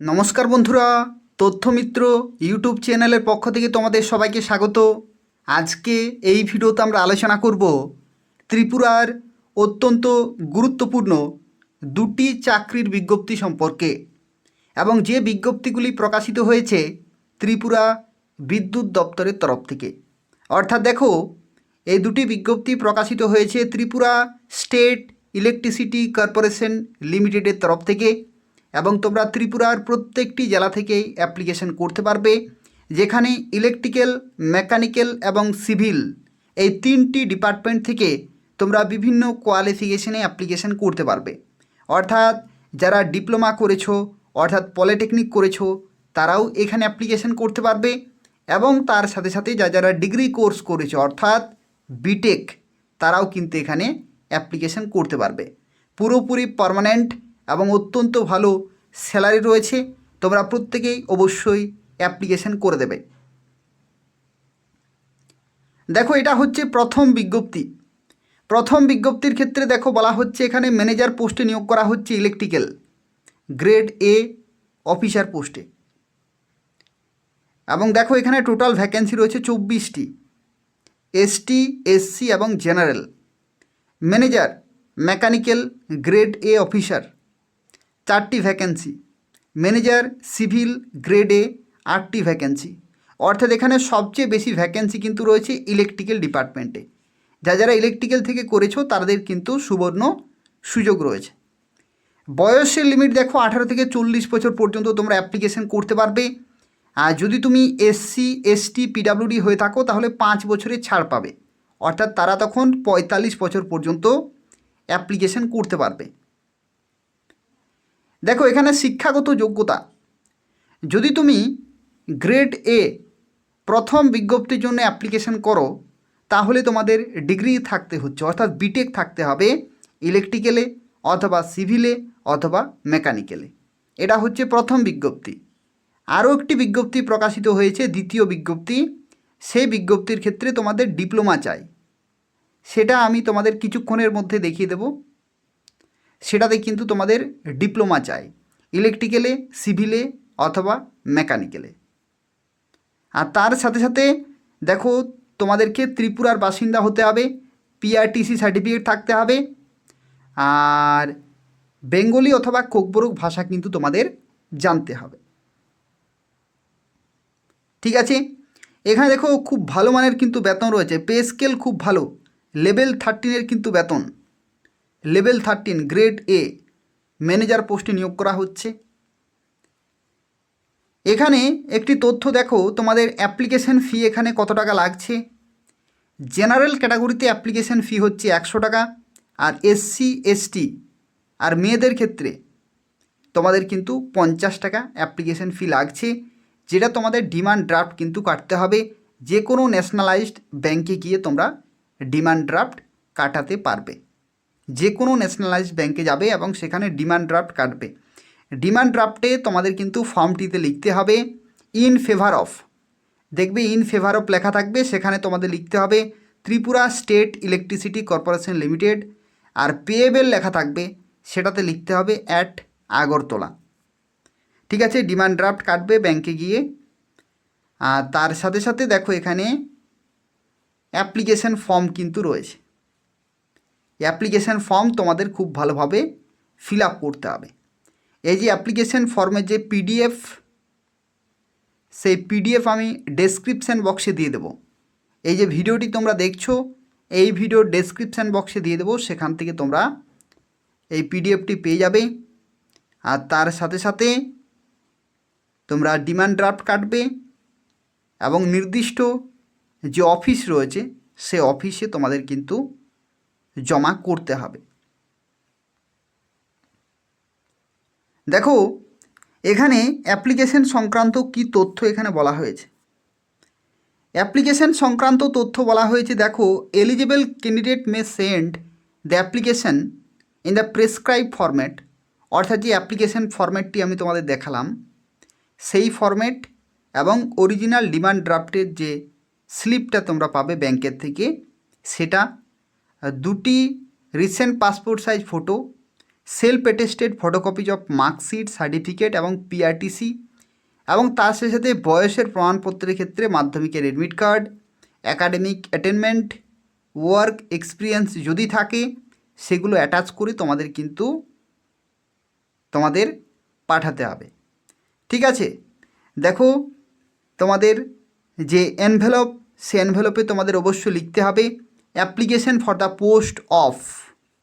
নমস্কার বন্ধুরা, তথ্যমিত্র ইউটিউব চ্যানেলের পক্ষ থেকে তোমাদের সবাইকে স্বাগত। আজকে এই ভিডিওতে আমরা আলোচনা করব ত্রিপুরার অত্যন্ত গুরুত্বপূর্ণ দুটি চাকরির বিজ্ঞপ্তি সম্পর্কে এবং যে বিজ্ঞপ্তিগুলি প্রকাশিত হয়েছে ত্রিপুরা বিদ্যুৎ দপ্তরের তরফ থেকে। অর্থাৎ দেখো, এই দুটি বিজ্ঞপ্তি প্রকাশিত হয়েছে ত্রিপুরা স্টেট ইলেকট্রিসিটি কর্পোরেশন লিমিটেডের তরফ থেকে। এবং তোমরা ত্রিপুরার প্রত্যেকটি জেলা থেকেই অ্যাপ্লিকেশন করতে পারবে, যেখানে ইলেকট্রিক্যাল, মেকানিক্যাল এবং সিভিল এই তিনটি ডিপার্টমেন্ট থেকে তোমরা বিভিন্ন কোয়ালিফিকেশনে অ্যাপ্লিকেশন করতে পারবে। অর্থাৎ যারা ডিপ্লোমা করেছ, অর্থাৎ পলিটেকনিক করেছ, তারাও এখানে অ্যাপ্লিকেশন করতে পারবে এবং তার সাথে সাথে যা যারা ডিগ্রি কোর্স করেছে, অর্থাৎ বিটেক তারাও কিন্তু এখানে অ্যাপ্লিকেশন করতে পারবে। পুরোপুরি পার্মানেন্ট এবং অত্যন্ত ভালো স্যালারি রয়েছে, তোমরা প্রত্যেকেই অবশ্যই অ্যাপ্লিকেশন করে দেবে। দেখো, এটা হচ্ছে প্রথম বিজ্ঞপ্তি। প্রথম বিজ্ঞপ্তির ক্ষেত্রে দেখো, বলা হচ্ছে এখানে ম্যানেজার পোস্টে নিয়োগ করা হচ্ছে ইলেকট্রিক্যাল গ্রেড এ অফিসার পোস্টে এবং দেখো, এখানে টোটাল ভ্যাকেন্সি রয়েছে চব্বিশটি এসটি এসসি এবং general manager mechanical grade A officer চারটি ভ্যাকেন্সি ম্যানেজার সিভিল গ্রেডে আটটি ভ্যাকেন্সি অর্থাৎ এখানে সবচেয়ে বেশি ভ্যাকেন্সি কিন্তু রয়েছে ইলেকট্রিক্যাল ডিপার্টমেন্টে যা যারা ইলেকট্রিক্যাল থেকে করেছ তাদের কিন্তু সুবর্ণ সুযোগ রয়েছে। বয়সের লিমিট দেখো, আঠারো থেকে চল্লিশ বছর পর্যন্ত তোমরা অ্যাপ্লিকেশন করতে পারবে। আর যদি তুমি এসসি এসটি পিডাব্লিউডি হয়ে থাকো, তাহলে পাঁচ বছরের ছাড় পাবে। অর্থাৎ তারা তখন পঁয়তাল্লিশ বছর পর্যন্ত অ্যাপ্লিকেশন করতে পারবে। দেখো, এখানে শিক্ষাগত যোগ্যতা। যদি তুমি গ্রেড এ প্রথম বিজ্ঞপ্তির জন্য অ্যাপ্লিকেশন করো, তাহলে তোমাদের ডিগ্রি থাকতে হচ্ছে, অর্থাৎ বিটেক থাকতে হবে ইলেকট্রিক্যালে অথবা সিভিলে অথবা মেকানিক্যালে এটা হচ্ছে প্রথম বিজ্ঞপ্তি। আরও একটি বিজ্ঞপ্তি প্রকাশিত হয়েছে, দ্বিতীয় বিজ্ঞপ্তি। সেই বিজ্ঞপ্তির ক্ষেত্রে তোমাদের ডিপ্লোমা চাই। সেটা আমি তোমাদের কিছুক্ষণের মধ্যে দেখিয়ে দেব। সেটাতে কিন্তু তোমাদের ডিপ্লোমা চাই। ইলেকট্রিক্যালে, সিভিলে অথবা মেকানিক্যালে। আর তার সাথে সাথে দেখো তোমাদেরকে ত্রিপুরার বাসিন্দা হতে হবে পিআরটিসি সার্টিফিকেট থাকতে হবে। আর বেঙ্গলি অথবা কোকবরক ভাষা কিন্তু তোমাদের জানতে হবে। ঠিক আছে? এখানে দেখো খুব ভালো মানের কিন্তু বেতন রয়েছে। পে স্কেল খুব ভালো। লেভেল থার্টিনের কিন্তু বেতন। Level thirteen, grade A manager পোস্টে নিয়োগ করা হচ্ছে। এখানে একটি তথ্য দেখো, তোমাদের অ্যাপ্লিকেশন ফি এখানে কত টাকা লাগছে? জেনারেল ক্যাটাগরিতে অ্যাপ্লিকেশন ফি হচ্ছে একশো টাকা আর এসসি এসটি আর মেয়েদের ক্ষেত্রে তোমাদের কিন্তু পঞ্চাশ টাকা অ্যাপ্লিকেশন ফি লাগছে, যেটা তোমাদের ডিমান্ড ড্রাফট কিন্তু কাটতে হবে। যে কোনো ন্যাশনালাইজড ব্যাংকে গিয়ে তোমরা ডিমান্ড ড্রাফট কাটাতে পারবে। যে কোনো ন্যাশনালাইজড ব্যাংকে যাবে এবং সেখানে ডিমান্ড ড্রাফট কাটবে। ডিমান্ড ড্রাফটে তোমাদের কিন্তু ফর্মটিতে লিখতে হবে ইন ফেভার অফ দেখবে ইন ফেভার অফ লেখা থাকবে, সেখানে তোমাদের লিখতে হবে Tripura state electricity corporation limited আর পেয়েবেল লেখা থাকবে, সেটাতে লিখতে হবে অ্যাট আগরতলা। ঠিক আছে ডিমান্ড ড্রাফট কাটবে ব্যাংকে গিয়ে। আর তার সাথে সাথে দেখো এখানে অ্যাপ্লিকেশন ফর্ম কিন্তু রয়েছে। অ্যাপ্লিকেশন ফর্ম তোমাদের খুব ভালোভাবে ফিল আপ করতে হবে। এই যে অ্যাপ্লিকেশন ফর্মের যে পিডিএফ সেই পিডিএফ আমি ডেসক্রিপশান বক্সে দিয়ে দেবো। এই যে ভিডিওটি তোমরা দেখছ, এই ভিডিও ডেসক্রিপশান বক্সে দিয়ে দেবো, সেখান থেকে তোমরা এই পিডিএফটি পেয়ে যাবে। আর তার সাথে সাথে তোমরা ডিমান্ড ড্রাফট কাটবে এবং নির্দিষ্ট যে অফিস রয়েছে, সে অফিসে তোমাদের কিন্তু জমা করতে হবে। দেখো, এখানে অ্যাপ্লিকেশন সংক্রান্ত কি তথ্য এখানে বলা হয়েছে? অ্যাপ্লিকেশন সংক্রান্ত তথ্য বলা হয়েছে, দেখো eligible candidate may send the application in the prescribe format অর্থাৎ যে অ্যাপ্লিকেশন ফরম্যাটটি আমি তোমাদের দেখালাম, সেই ফরম্যাট এবং অরিজিনাল ডিমান্ড ড্রাফটের যে স্লিপটা তোমরা পাবে ব্যাংকের থেকে, সেটা দুটি recent passport size photo self attested photocopies of marksheet certificate এবং পিআরটিসি এবং তার সাথে সাথে বয়সের প্রমাণপত্রের ক্ষেত্রে মাধ্যমিকের admit card academic attainment work experience যদি থাকে, সেগুলো অ্যাটাচ করে তোমাদের কিন্তু তোমাদের পাঠাতে হবে। ঠিক আছে? দেখো, তোমাদের যে এনভেলপ সে এনভেলপে তোমাদের অবশ্যই লিখতে হবে। Application for the post of.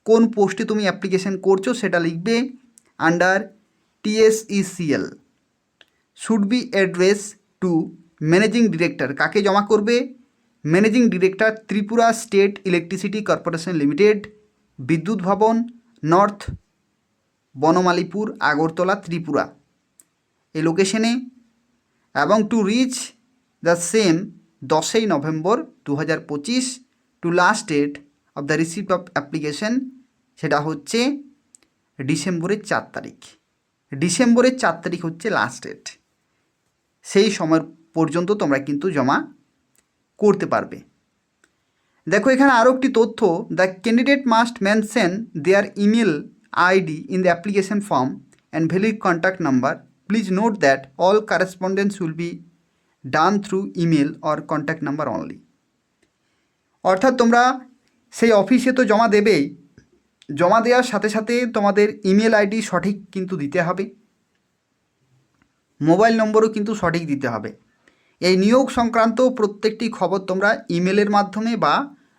কোন পোস্টে তুমি অ্যাপ্লিকেশন করছ সেটা লিখবে under TSECL. Should be address to managing director. কাকে জমা করবে? Managing director Tripura state electricity corporation limited, Bidyut Bhavan, north Banamalipur, Agartala, Tripura. এই লোকেশনে এবং টু রিচ দ্য সেম দশই নভেম্বর দু হাজার পঁচিশ to last date of the receipt of application সেটা হচ্ছে ডিসেম্বরের চার তারিখ। ডিসেম্বরের চার তারিখ হচ্ছে লাস্ট ডেট সেই সময় পর্যন্ত তোমরা কিন্তু জমা করতে পারবে। দেখো, এখানে আরও একটি তথ্য। The candidate must mention their email ID in the application form and valid contact number please note that all correspondence will be done through email or contact number only অর্থাৎ তোমরা সেই অফিসে তো জমা দেবেই। জমা দেওয়ার সাথে সাথে তোমাদের ইমেল আইডি সঠিক কিন্তু দিতে হবে। মোবাইল নম্বরও কিন্তু সঠিক দিতে হবে। এই নিয়োগ সংক্রান্ত প্রত্যেকটি খবর তোমরা ইমেলের মাধ্যমে বা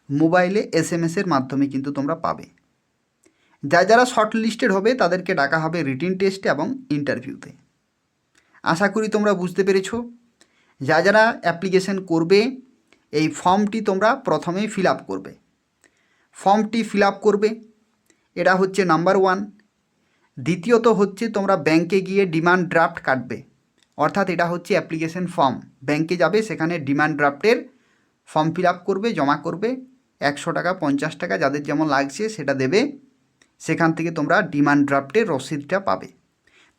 মোবাইলে এস এম এসের মাধ্যমে কিন্তু তোমরা পাবে। যা যারা শর্ট লিস্টেড হবে, তাদেরকে ডাকা হবে রিটিন টেস্টে এবং ইন্টারভিউতে আশা করি তোমরা বুঝতে পেরেছ। যা যারা অ্যাপ্লিকেশন করবে এই ফর্মটি তোমরা প্রথমেই ফিল আপ করবে। ফর্মটি ফিল আপ করবে, এটা হচ্ছে নাম্বার ওয়ান দ্বিতীয়ত হচ্ছে তোমরা ব্যাংকে গিয়ে ডিমান্ড ড্রাফট কাটবে, অর্থাৎ এটা হচ্ছে অ্যাপ্লিকেশন ফর্ম ব্যাংকে যাবে, সেখানে ডিমান্ড ড্রাফটের ফর্ম ফিল আপ করবে, জমা করবে, একশো টাকা, পঞ্চাশ টাকা, যাদের যেমন লাগছে সেটা দেবে। সেখান থেকে তোমরা ডিমান্ড ড্রাফটের রসিদটা পাবে।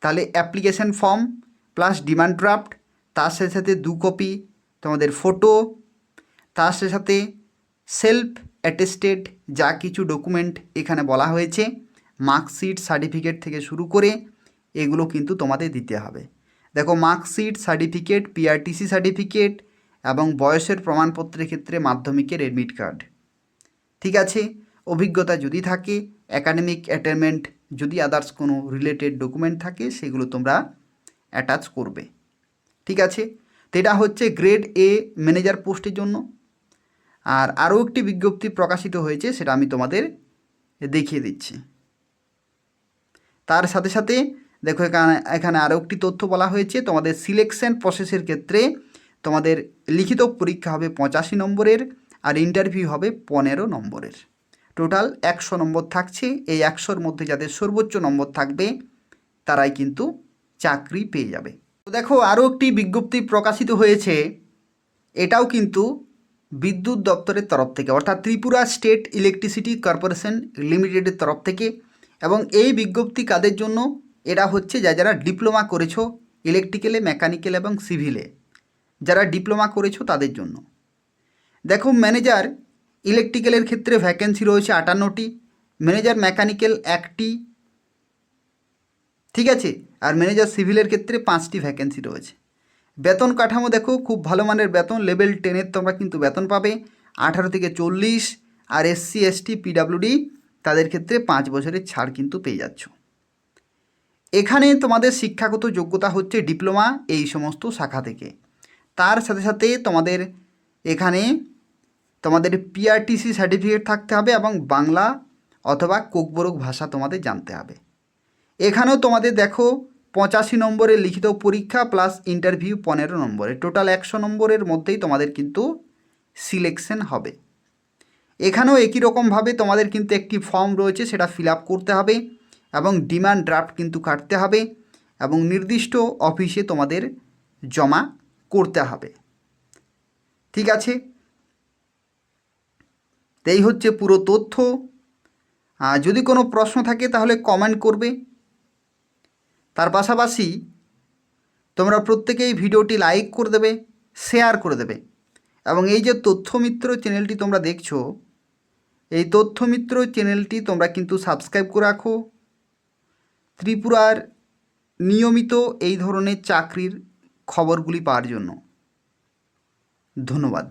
তাহলে application form plus demand draft তার সাথে সাথে দু কপি তোমাদের ফটো তার সাথে সেলফ অ্যাটেস্টেড যা কিছু ডকুমেন্ট এখানে বলা হয়েছে মার্কশিট সার্টিফিকেট থেকে শুরু করে এগুলো কিন্তু তোমাদের দিতে হবে। দেখো মার্কশিট সার্টিফিকেট পিআরটিসি সার্টিফিকেট এবং বয়সের প্রমাণপত্রের ক্ষেত্রে মাধ্যমিকের এডমিট কার্ড ঠিক আছে? অভিজ্ঞতা যদি থাকে অ্যাকাডেমিক অ্যাটেনমেন্ট যদি আদার্স কোনো রিলেটেড ডকুমেন্ট থাকে, সেগুলো তোমরা অ্যাটাচ করবে। ঠিক আছে? তো এটা হচ্ছে গ্রেড এ ম্যানেজার পোস্টের জন্য। আর আরও একটি বিজ্ঞপ্তি প্রকাশিত হয়েছে, সেটা আমি তোমাদের দেখিয়ে দিচ্ছি। তার সাথে সাথে দেখো, এখানে এখানে আরও একটি তথ্য বলা হয়েছে, তোমাদের সিলেকশন প্রসেসের ক্ষেত্রে তোমাদের লিখিত পরীক্ষা হবে পঁচাশি নম্বরের আর ইন্টারভিউ হবে পনেরো নম্বরের। টোটাল একশো নম্বর থাকছে, এই একশোর মধ্যে যাদের সর্বোচ্চ নম্বর থাকবে, তারাই কিন্তু চাকরি পেয়ে যাবে। তো দেখো, আরও একটি বিজ্ঞপ্তি প্রকাশিত হয়েছে, এটাও কিন্তু বিদ্যুৎ দপ্তরের তরফ থেকে, অর্থাৎ ত্রিপুরা স্টেট ইলেকট্রিসিটি কর্পোরেশন লিমিটেডের তরফ থেকে এবং এই বিজ্ঞপ্তি কাদের জন্য? এরা হচ্ছে যা যারা ডিপ্লোমা করেছ ইলেকট্রিক্যালে, মেকানিক্যাল এবং সিভিলে যারা ডিপ্লোমা করেছ তাদের জন্য। দেখো, ম্যানেজার ইলেকট্রিক্যালের ক্ষেত্রে ভ্যাকেন্সি রয়েছে আটান্নটি, ম্যানেজার মেকানিক্যাল একটি, ঠিক আছে? আর ম্যানেজার সিভিলের ক্ষেত্রে পাঁচটি ভ্যাকেন্সি রয়েছে। বেতন কাঠামো দেখো, খুব ভালো মানের বেতন লেভেল টেনের তোমরা কিন্তু বেতন পাবে। আঠারো থেকে চল্লিশ আর এসসি এসটি পিডাব্লিউডি তাদের ক্ষেত্রে পাঁচ বছরের ছাড় কিন্তু পেয়ে যাচ্ছ। এখানে তোমাদের শিক্ষাগত যোগ্যতা হচ্ছে ডিপ্লোমা এই সমস্ত শাখা থেকে। তার সাথে সাথে তোমাদের এখানে তোমাদের পিআরটিসি সার্টিফিকেট থাকতে হবে এবং বাংলা অথবা কোকবরক ভাষা তোমাদের জানতে হবে। এখানেও তোমাদের দেখো পঁচাশি নম্বরের লিখিত পরীক্ষা প্লাস ইন্টারভিউ পনেরো নম্বরে। টোটাল একশো নম্বরের মধ্যেই তোমাদের কিন্তু সিলেকশন হবে। এখানেও একই রকমভাবে তোমাদের কিন্তু একটি ফর্ম রয়েছে, সেটা ফিল করতে হবে এবং ডিমান্ড ড্রাফট কিন্তু কাটতে হবে এবং নির্দিষ্ট অফিসে তোমাদের জমা করতে হবে। ঠিক আছে? এই হচ্ছে পুরো তথ্য। যদি কোনো প্রশ্ন থাকে তাহলে কমেন্ট করবে। তার পাশাপাশি তোমরা প্রত্যেকেই ভিডিওটি লাইক করে দেবে শেয়ার করে দেবে এবং এই যে তথ্যমিত্র চ্যানেলটি তোমরা দেখছ, এই তথ্যমিত্র চ্যানেলটি তোমরা কিন্তু সাবস্ক্রাইব করে রাখো। ত্রিপুরার নিয়মিত এই ধরনের চাকরির খবরগুলি পাওয়ার জন্য। ধন্যবাদ।